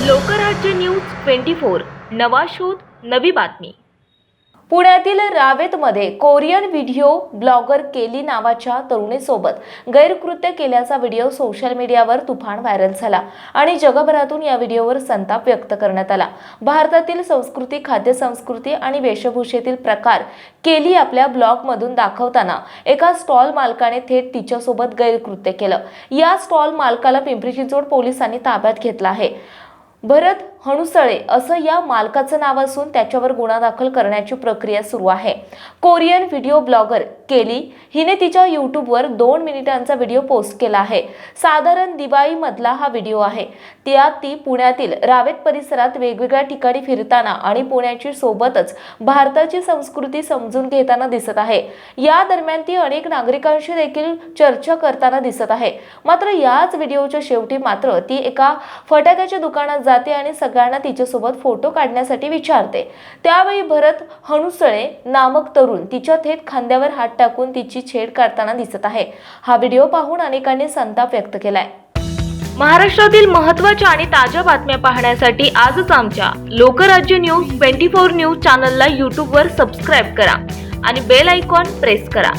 Lokrajya news twenty four नवा शोध नवी बातमी. पुण्यातील रावेतमध्ये कोरियन व्हिडिओ ब्लॉगर केली नावाच्या तरुणीसोबत गैरकृत्य केल्याचा व्हिडिओ सोशल मीडियावर तुफान व्हायरल झाला आणि जगभरातून या व्हिडिओवर संताप व्यक्त करण्यात आला. भारतातील संस्कृती खाद्यसंस्कृती आणि वेशभूषेतील प्रकार केली आपल्या ब्लॉगमधून दाखवताना एका स्टॉल मालकाने थेट तिच्यासोबत गैरकृत्य केलं. या स्टॉल मालकाला पिंपरी चिंचवड पोलिसांनी ताब्यात घेतला आहे. भरत हणुसळे असं या मालकाचं नाव असून त्याच्यावर गुन्हा दाखल करण्याची प्रक्रिया सुरू आहे. कोरियन व्हिडिओ ब्लॉगर केली हिने तिच्या यूट्यूबवर दोन मिनिटांचा व्हिडिओ पोस्ट केला आहे. साधारण दिवाळीमधला हा व्हिडिओ आहे. त्यात ती पुण्यातील रावेत परिसरात वेगवेगळ्या ठिकाणी फिरताना आणि पुण्याची सोबतच भारताची संस्कृती समजून घेताना दिसत आहे. या दरम्यान ती अनेक नागरिकांशी देखील चर्चा करताना दिसत आहे. मात्र याच व्हिडिओच्या शेवटी मात्र ती एका फटाक्याच्या दुकानात जाते आणि सगळ्यांना तिच्यासोबत फोटो काढण्यासाठी विचारते. त्यावेळी भरत हणुसळे नामक तरुण तिच्या थेट खांद्यावर हात टाकून तिची छेड काढताना दिसत आहे. हा व्हिडिओ पाहून अनेकांनी संताप व्यक्त केलाय. महाराष्ट्रातील महत्त्वाच्या आणि ताज्या बातम्या पाहण्यासाठी आजच आमच्या Lokrajya news twenty four news चॅनलला यूट्यूबवर सबस्क्राईब करा आणि बेल आयकॉन प्रेस करा.